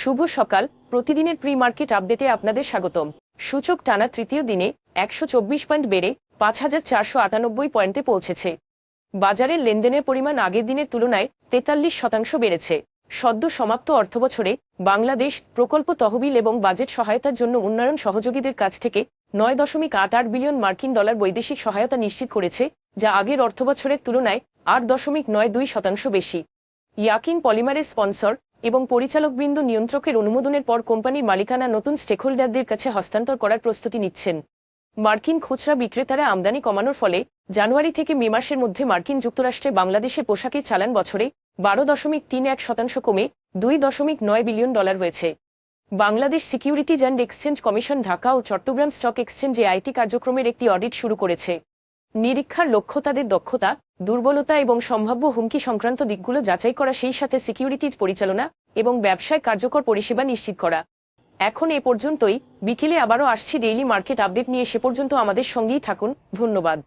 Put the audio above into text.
শুভ সকাল। প্রতিদিনের pre market আপডেটে আপনাদের স্বাগতম। সূচক টানা তৃতীয় দিনে একশো চব্বিশ পয়েন্ট বেড়ে পাঁচ হাজার চারশো আটানব্বই পয়েন্টে পৌঁছেছে। বাজারের লেনদেনের পরিমাণ আগের দিনের তুলনায় তেতাল্লিশ শতাংশ বেড়েছে। সদ্য সমাপ্ত অর্থবছরে বাংলাদেশ প্রকল্প তহবিল এবং বাজেট সহায়তার জন্য উন্নয়ন সহযোগীদের কাছ থেকে নয় দশমিক আট আট বিলিয়ন মার্কিন ডলার বৈদেশিক সহায়তা নিশ্চিত করেছে, যা আগের অর্থবছরের তুলনায় আট দশমিক নয় দুই শতাংশ বেশি। ইয়াকিন পলিমারের স্পন্সর এবং পরিচালকবৃন্দ নিয়ন্ত্রকের অনুমোদনের পর কোম্পানির মালিকানা নতুন স্টেকহোল্ডারদের কাছে হস্তান্তর করার প্রস্তুতি নিচ্ছেন। মার্কিন খুচরা বিক্রেতারা আমদানি কমানোর ফলে জানুয়ারি থেকে মে মাসের মধ্যে মার্কিন যুক্তরাষ্ট্রে বাংলাদেশে পোশাকের চালান বছরে বারো দশমিক তিন এক শতাংশ কমে দুই দশমিক নয় বিলিয়ন ডলার হয়েছে। Bangladesh securities and exchange commission Dhaka O Chattogram stock এক্সচেঞ্জে আইটি কার্যক্রমের একটি অডিট শুরু করেছে। নিরীক্ষার লক্ষ্য তাদের দক্ষতা দুর্বলতা এবং সম্ভাব্য হুমকি সংক্রান্ত দিকগুলো যাচাই করা, সেই সাথে সিকিউরিটিজ পরিচালনা এবং ব্যবসায় কার্যকর পরিষেবা নিশ্চিত করা। এখন এ পর্যন্তই। বিকেলে আবারও আসছি। ডেইলি মার্কেট আপডেট নিয়ে সে পর্যন্ত আমাদের সঙ্গেই থাকুন। ধন্যবাদ।